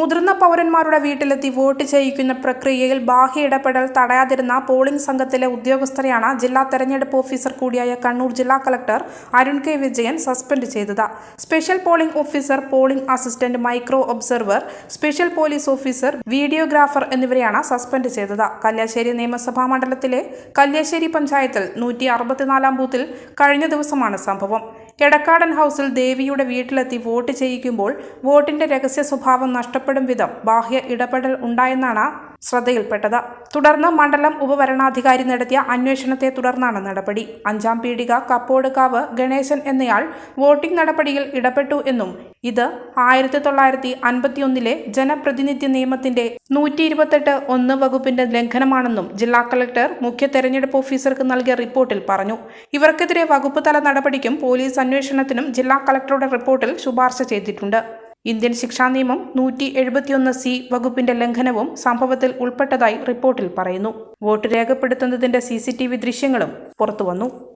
മുതിർന്ന പൗരന്മാരുടെ വീട്ടിലെത്തി വോട്ട് ചെയ്യിക്കുന്ന പ്രക്രിയയിൽ ബാഹ്യ ഇടപെടൽ തടയാതിരുന്ന പോളിംഗ് സംഘത്തിലെ ഉദ്യോഗസ്ഥരെയാണ് ജില്ലാ തെരഞ്ഞെടുപ്പ് ഓഫീസർ കൂടിയായ കണ്ണൂർ ജില്ലാ collector Arun K Vijayan suspend ചെയ്തത്. Special polling officer polling assistant micro observer special police officer videographer എന്നിവരെയാണ് സസ്പെൻഡ് ചെയ്തത്. കല്യാശ്ശേരി നിയമസഭാ മണ്ഡലത്തിലെ കല്യാശ്ശേരി പഞ്ചായത്തിൽ നൂറ്റി അറുപത്തിനാലാം ബൂത്തിൽ കഴിഞ്ഞ ദിവസമാണ് സംഭവം. എടക്കാടൻ ഹൗസിൽ ദേവിയുടെ വീട്ടിലെത്തി വോട്ട് ചെയ്യിക്കുമ്പോൾ വോട്ടിന്റെ രഹസ്യ സ്വഭാവം നഷ്ടപ്പെടും വിധം ബാഹ്യ ഇടപെടൽ ഉണ്ടായെന്നാണ് ശ്രദ്ധയിൽപ്പെട്ടത്. തുടർന്ന് മണ്ഡലം ഉപവരണാധികാരി നടത്തിയ അന്വേഷണത്തെ തുടർന്നാണ് നടപടി. അഞ്ചാം പീടിക കപ്പോടുകാവ് ഗണേശൻ എന്നയാൾ വോട്ടിംഗ് നടപടിയിൽ ഇടപെട്ടു എന്നും ഇത് ആയിരത്തി തൊള്ളായിരത്തി അൻപത്തിയൊന്നിലെ ജനപ്രതിനിധി നിയമത്തിന്റെ നൂറ്റി ഇരുപത്തെട്ട് ഒന്ന് വകുപ്പിന്റെ ലംഘനമാണെന്നും ജില്ലാ കളക്ടർ മുഖ്യ തെരഞ്ഞെടുപ്പ് ഓഫീസർക്ക് നൽകിയ റിപ്പോർട്ടിൽ പറഞ്ഞു. ഇവർക്കെതിരെ വകുപ്പ് തല നടപടിക്കും പോലീസ് അന്വേഷണത്തിനും ജില്ലാ കളക്ടറുടെ റിപ്പോർട്ടിൽ ശുപാർശ ചെയ്തിട്ടുണ്ട്. ഇന്ത്യൻ ശിക്ഷാ നിയമം നൂറ്റി എഴുപത്തിയൊന്ന് സി വകുപ്പിന്റെ ലംഘനവും സംഭവത്തിൽ ഉൾപ്പെട്ടതായി റിപ്പോർട്ടിൽ പറയുന്നു. വോട്ട് രേഖപ്പെടുത്തുന്നതിന്റെ സി ദൃശ്യങ്ങളും പുറത്തുവന്നു.